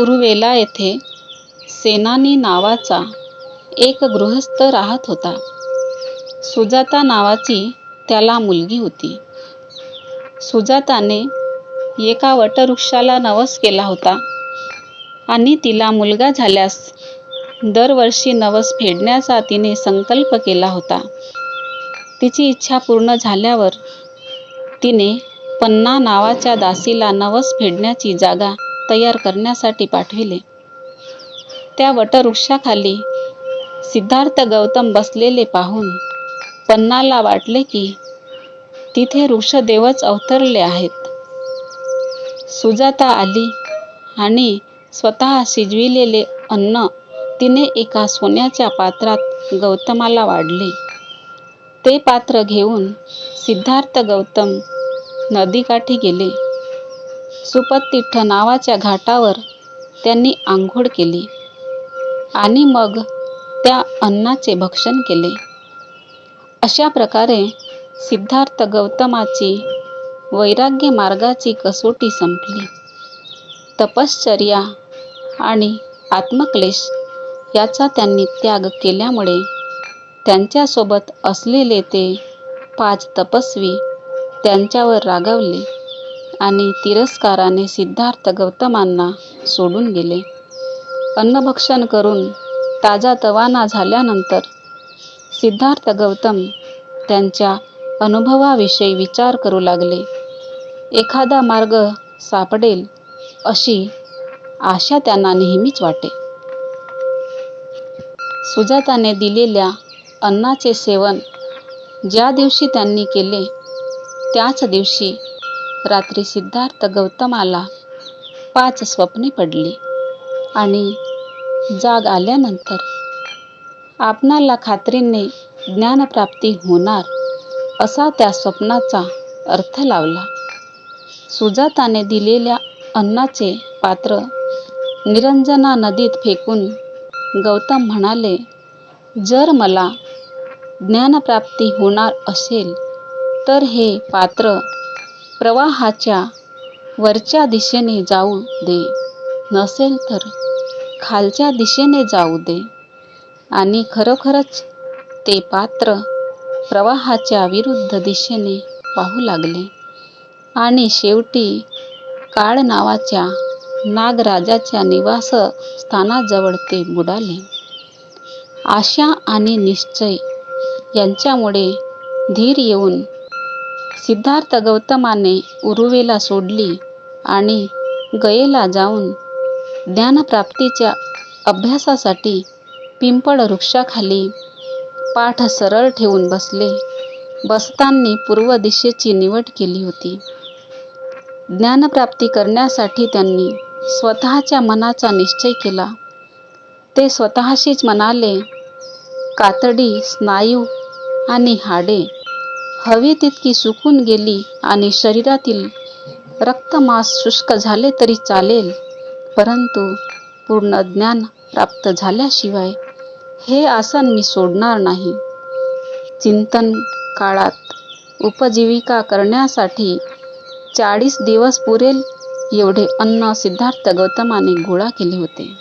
उरुवेला येथे सेनानी नावाचा एक गृहस्थ राहत होता. सुजाता नावाची त्याला मुलगी होती. सुजाताने एका वटवृक्षाला नवस केला होता आणि तिला मुलगा झाल्यास दरवर्षी नवस फेडण्याचा तिने संकल्प केला होता. तिची इच्छा पूर्ण झाल्यावर तिने पन्ना नावाच्या दासीला नवस फेडण्याची जागा तयार करण्यासाठी पाठविले. त्या वटवृक्षाखाली सिद्धार्थ गौतम बसलेले पाहून पन्नाला वाटले की तिथे वृक्षदेवच अवतरले आहेत. सुजाता आली आणि स्वतः शिजविलेले अन्न तिने एका सोन्याच्या पात्रात गौतमाला वाढले. ते पात्र घेऊन सिद्धार्थ गौतम नदीकाठी गेले. सुपतीठ नावाच्या घाटावर त्यांनी आंघोळ केली आणि मग त्या अन्नाचे भक्षण केले. अशा प्रकारे सिद्धार्थ गौतमाची वैराग्य मार्गाची कसोटी संपली. तपश्चर्या आणि आत्मक्लेश याचा त्यांनी त्याग केल्यामुळे त्यांच्यासोबत असलेले ते पाच तपस्वी त्यांच्यावर रागावले आणि तिरस्काराने सिद्धार्थ गौतमांना सोडून गेले. अन्नभक्षण करून ताजातवाना झाल्यानंतर सिद्धार्थ गौतम त्यांच्या अनुभवाविषयी विचार करू लागले. एखादा मार्ग सापडेल अशी आशा त्यांना नेहमीच वाटे. सुजाताने दिलेल्या अन्नाचे सेवन ज्या दिवशी त्यांनी केले त्याच दिवशी रात्री सिद्धार्थ गौतमाला पाच स्वप्ने पडली आणि जाग आल्यानंतर आपणाला खात्रीने ज्ञानप्राप्ती होणार असा त्या स्वप्नाचा अर्थ लावला. सुजाताने दिलेल्या अन्नाचे पात्र निरंजना नदीत फेकून गौतम म्हणाले जर मला ज्ञानप्राप्ती होणार असेल तर हे पात्र प्रवाहाच्या वरच्या दिशेने जाऊ दे नसेल तर खालच्या दिशेने जाऊ दे. आणि खरोखरच ते पात्र प्रवाहाच्या विरुद्ध दिशेने वाहू लागले आणि शेवटी काळ नावाच्या नागराजाच्या निवासस्थानाजवळ ते बुडाले. आशा आणि निश्चय यांच्यामुळे धीर येऊन सिद्धार्थ गौतमाने उरुवेला सोडली आणि गयेला जाऊन ज्ञानप्राप्तीच्या अभ्यासासाठी पिंपळ वृक्षाखाली पाठ सरळ ठेवून बसले. बसतांनी पूर्व दिशेची निवड केली होती. ज्ञानप्राप्ती करण्यासाठी त्यांनी स्वतःच्या मनाचा निश्चय केला. ते स्वतःशीच म्हणाले कातडी स्नायू आणि हाडे हवी तितकी सुकून गेली आणि शरीरातील रक्तमास शुष्क झाले तरी चालेल परंतु पूर्ण ज्ञान प्राप्त झाल्याशिवाय हे आसन मी सोडणार नाही. चिंतन काळात उपजीविका करण्यासाठी चाळीस दिवस पुरेल एवढे अन्न सिद्धार्थ गौतमाने गोळा केले होते.